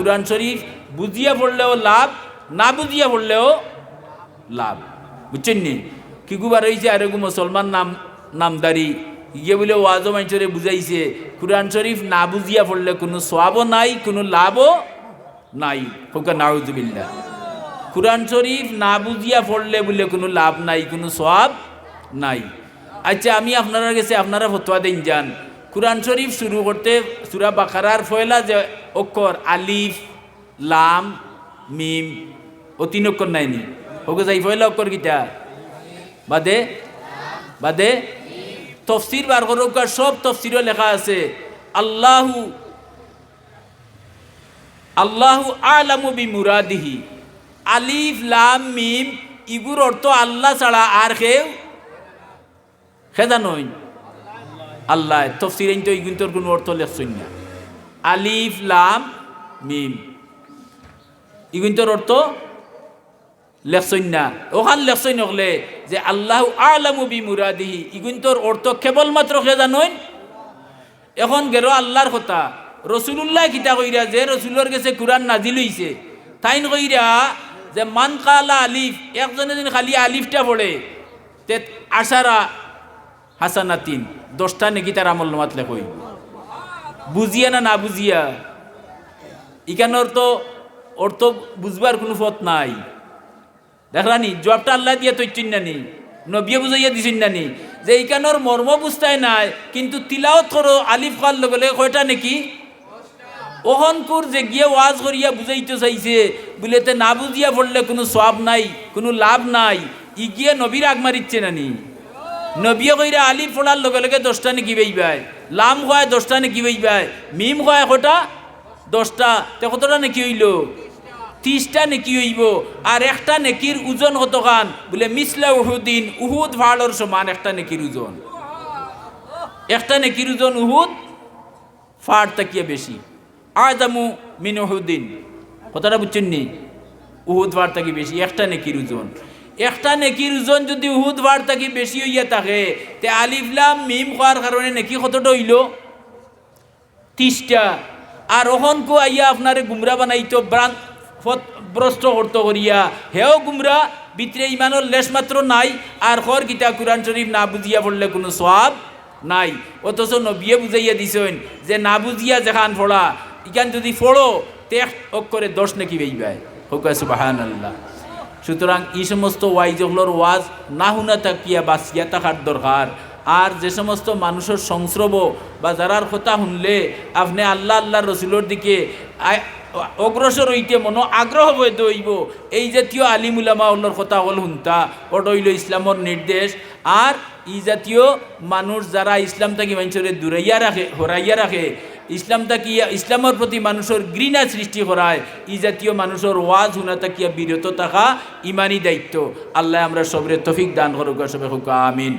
কোরআন শরীফ, বুঝিয়া পড়লেও লাভ, না বুঝিয়া পড়লেও লাভ। বুঝছেন নি? কি গুবার হয়েছে আর এগু মুসলমান নাম, নামদারি। ইয়ে বলে ওয়াজও মানুষরে বুঝাইছে, কোরআন শরীফ না বুঝিয়া পড়লে কোনো সোয়াবও নাই, কোনো লাভও নাই। ফোকা নাউজুবিল্লা কোরআন শরীফ না বুঝিয়া পড়লে বলে কোনো লাভ নাই, কোনো সোয়াব নাই। আচ্ছা আমি আপনারা কাছে, আপনারা ফতোয়া দিন যান। কোরআন শরীফ শুরু করতে সুরা বাখারার ফয়লা যে অক্ষর আলিফ, লাম, মিম ও তিন অক্ষর নাইনি ওকে যাই ফয়লা অক্ষর কিটা? বাদে? বাদে? তফসির বার করুকার সব তফসিরও লেখা আছে। আল্লাহু আল্লাহু আলামু বি মুরাদিহি আলিফ, লাম, মিম, ইগুর অর্থ আল্লাহ ছাড়া আর কেউ খেদা নই আল্লাহ, তফসির তো ইগুন্তর কোনো অর্থ লেখছই না। আলিফ, লাম, মিম। ইগুন্তর অর্থ লেখছই না ওখান লেখছই নকলে যে আল্লাহ আলামু বি মুরাদিহি ইগুন্তর অর্থ কেবলমাত্র খেদা নয় এখন গেল আল্লাহর কথা। রসুল্লাহ কিতা কইরা যে রসুলের কাছে কোরআন নাজিল হইছে তাইন কইরা যে মান কালা আলিফ, একজনে যদি খালি আলিফটা পড়ে তে আশারা হাসানা তিন দশটা নাকি তার আমল মাতলে কই বুঝিয়া না না বুঝিয়া? ইখানোর তো অর্থ বুঝবার কোনো পথ নাই। দেখলানি জবাবটা আল্লাহ দিয়ে তো চিন্নানি নবিয়ে বুঝাইয়া দিছেন নানি যে এইখানোর মর্ম বুঝতাই নাই, কিন্তু তিলাওত করো, আলিফ খাল লগে লগে কয়টা নাকি? ওহনপুর যে গিয়ে ওয়াজ করিয়া বুঝাইতে চাইছে, বুলেতে না বুঝিয়া পড়লে কোনো সব নাই, কোনো লাভ নাই। ই গিয়ে নবীর আগ মারিচ্ছে নানি। নবিয়ে কইরা আলিফ পড়ার লগে লগে দশটা নাকি বেইবাই লাম খোয়ায় দশটা নাকি বেইবাই মিম খোয়ায় কটা? দশটা। তে কতটা নাকি হইল? ত্রিশটা নেকি হইব। আর একটা নেকির ওজন কত খান বলে, মিসলা উহুদিন, উহুদ ভাড়র সমান একটা নেকির ওজন। একটা নেকির ওজন উহুদ ফাড় তাকিয়ে বেশি। আজামু মিন উহুদিন। কথাটা বুঝছেন নি? উহুদ ভাড় তাকি বেশি। একটা নেকির ওজন। একটা নেকির ওজন যদি উহুদ ভাড় তাকি বেশি হইয়া থাকে, তে আলিফলাম মিম খাওয়ার কারণে নেকি কতটা হইল ত্রিশটা আর অহনকো আইয়া আপনারে গুমরা বানাইতো ব্রান ভ্রষ্ট করত করিয়া হেও গুমরা ভিতরে ইমানের লেশ মাত্র নাই আর খর গীতা কুরআন শরীফ না বুঝিয়া পড়লে কোনো সব নাই। অথচ নবিয়ে বুঝাইয়া দিছেন যে না বুঝিয়া যেখান পড়া ইখান যদি পড়ো তে অক্ষরে দশ নাকি বেইবাই। হোক সুবাহান আল্লাহ সুতরাং এই সমস্ত ওয়াইজগুলোর ওয়াজ না শুনা থাকিয়া বাঁচিয়া থাকার দরকার। আর যে সমস্ত মানুষের সংস্রব বা যারার কথা শুনলে, আপনি আল্লাহ আল্লাহ রসুলোর দিকে অগ্রসর হইতে মনো আগ্রহ বই দইব এই জাতীয় আলিমুলামা উল্লর কথা হল শুনতা হইল ইসলামর নির্দেশ। আর ই জাতীয় মানুষ যারা ইসলাম থাকি মানুষের দূরাইয়া রাখে, হরাইয়া রাখে ইসলাম কি, ইসলামের প্রতি মানুষের ঘৃণা সৃষ্টি করায়, ই জাতীয় মানুষের ওয়াজ হুনা তাকিয়া বিরত থাকা ইমানি দায়িত্ব। আল্লাহ আমরা সবরে তফিক দান করুক সবে হোক আমিন।